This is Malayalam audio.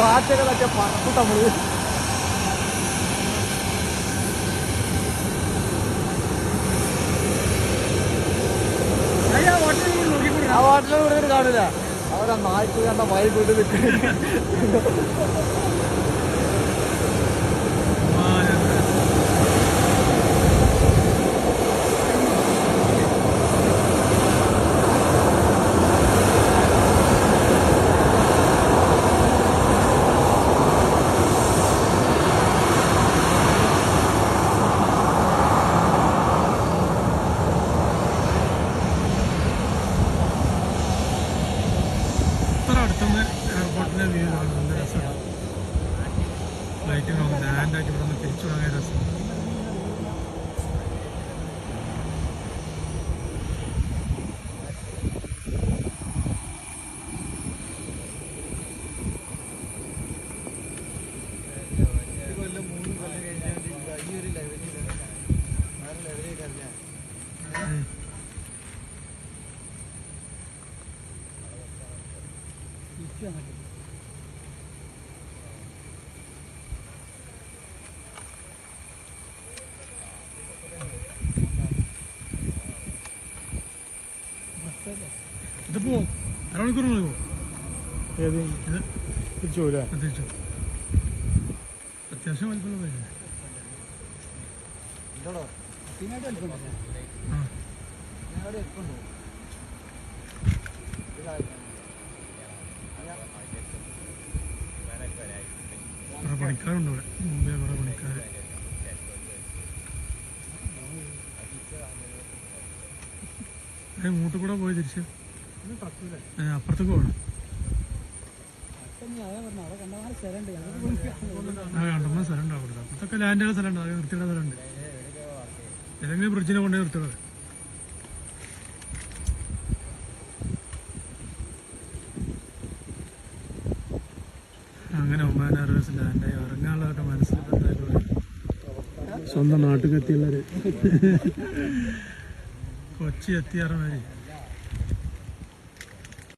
കാറ്റൊക്കെ തട്ടിയ പറക്കും നമ്മൾ ആ വാട്ടിലെ കാണില്ല അവരാ നായ്ക്ക് കണ്ട വൈ കൊണ്ട് നിൽക്കുന്നത് അടുത്തുനിന്ന് എയർപോർട്ടിലെ വ്യൂ കാണും നല്ല രസമാണ്. ഫ്ലൈറ്റ് കാണും ലാൻഡാക്കി ഇവിടെ നിന്ന് തിരിച്ചു പോകാൻ രസം. ഉം. ഇതിപ്പോ അരമണിക്കൂർ മതിയോ ഏത്? ഇത് തിരിച്ചു പോരാ പ്രത്യേകിച്ചു അത്യാവശ്യം വലിപ്പമുള്ള പൈസ ആ. കുറെ പണിക്കാരുണ്ട് ഇവിടെ. മുമ്പേ കുറെ പണിക്കാർ മൂട്ടിൽ കൂടെ പോയി തിരിച്ച്? അപ്പുറത്തേക്ക് പോകണം ആ കണ്ടപ്പോൾ സ്ഥലം ഉണ്ടാവും അവിടെ അപ്പുറത്തൊക്കെ ലാൻഡുള്ള സ്ഥലം ഉണ്ട് അതൊക്കെ നിർത്തിയുടെ സ്ഥലമുണ്ട്. ഏതെങ്കിലും ബ്രിഡ്ജിനെ കൊണ്ടുപോയി നിർത്തിയുള്ളത് അങ്ങനെ ഒമാൻ എയർവേസ് ലാൻഡായി. ഇറങ്ങാനുള്ളതൊക്കെ മനസ്സിൽ സ്വന്തം നാട്ടിൽ എത്തിയുള്ളൊരു കൊച്ചി എത്തിയാറ മാതിരി